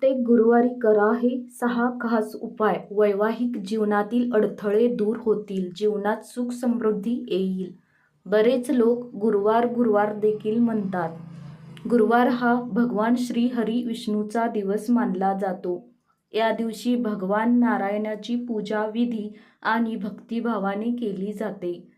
प्रत्येक गुरुवारी करा हे सहा खास उपाय. वैवाहिक जीवनातील अडथळे दूर होतील. जीवनात सुख समृद्धी येईल. बरेच लोक गुरुवार गुरुवार देखील म्हणतात. गुरुवार हा भगवान श्री हरी विष्णूचा दिवस मानला जातो. या दिवशी भगवान नारायणाची पूजा विधी आणि भक्तिभावाने केली जाते.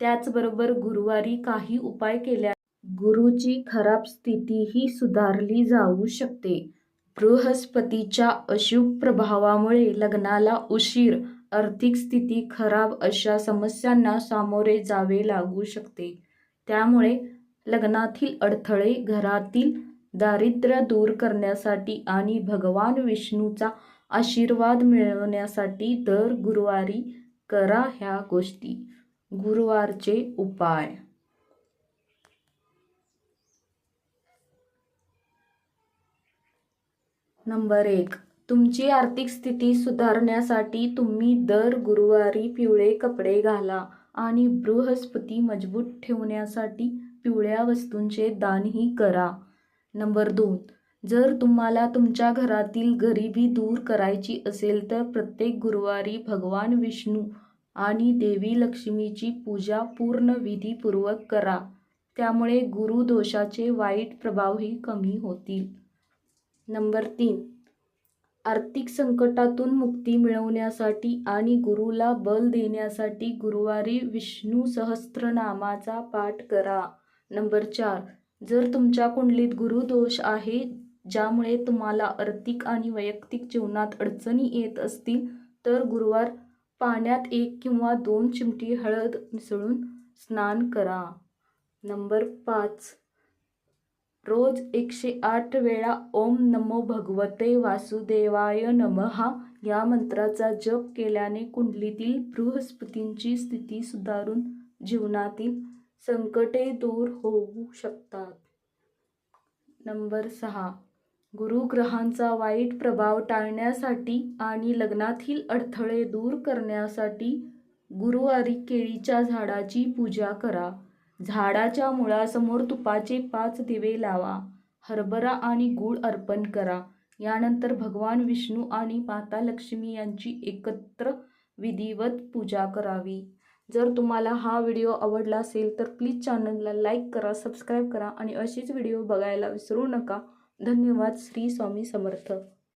त्याचबरोबर गुरुवारी काही उपाय केल्या गुरुची खराब स्थितीही सुधारली जाऊ शकते. बृहस्पतीच्या अशुभ प्रभावामुळे लग्नाला उशीर आर्थिक स्थिती खराब अशा समस्यांना सामोरे जावे लागू शकते. त्यामुळे लग्नातील अडथळे घरातील दारिद्र्य दूर करण्यासाठी आणि भगवान विष्णूचा आशीर्वाद मिळवण्यासाठी दर गुरुवारी करा ह्या गोष्टी. गुरुवारचे उपाय नंबर एक. तुमची आर्थिक स्थिती सुधारण्यासाठी तुम्ही दर गुरुवारी पिवळे कपडे घाला आणि बृहस्पती मजबूत ठेवण्यासाठी पिवळ्या वस्तूंचे दानही करा. नंबर दोन. जर तुम्हाला तुमच्या घरातील गरिबी दूर करायची असेल तर प्रत्येक गुरुवारी भगवान विष्णू आणि देवी लक्ष्मीची पूजा पूर्ण विधीपूर्वक करा. त्यामुळे गुरुदोषाचे वाईट प्रभावही कमी होतील. नंबर तीन. आर्थिक संकटातून मुक्ती मिळवण्यासाठी आणि गुरुला बल देण्यासाठी गुरुवारी विष्णू सहस्त्रनामाचा पाठ करा. नंबर चार. जर तुमच्या कुंडलीत गुरुदोष आहे ज्यामुळे तुम्हाला आर्थिक आणि वैयक्तिक जीवनात अडचणी येत असतील तर गुरुवार पाण्यात एक किंवा दोन चिमटी हळद मिसळून स्नान करा. नंबर पाच. रोज एकशे आठ वेळा ओम नमो भगवते वासुदेवाय नमहा. या मंत्राचा जप केल्याने कुंडलीतील बृहस्पतींची स्थिती सुधारून जीवनातील संकटे दूर होऊ शकतात. नंबर सहा. गुरुग्रहांचा वाईट प्रभाव टाळण्यासाठी आणि लग्नातील अडथळे दूर करण्यासाठी गुरुवारी केळीच्या झाडाची पूजा करा. झाडाच्या मुळासमोर तुपाचे पाच दिवे लावा हरभरा आणि गूळ अर्पण करा. यानंतर भगवान विष्णू आणि माता लक्ष्मी यांची एकत्र विधिवत पूजा करावी. जर तुम्हाला हा व्हिडिओ आवडला असेल तर प्लीज चॅनलला लाईक करा सबस्क्राईब करा आणि अशीच व्हिडिओ बघायला विसरू नका. धन्यवाद. श्री स्वामी समर्थ.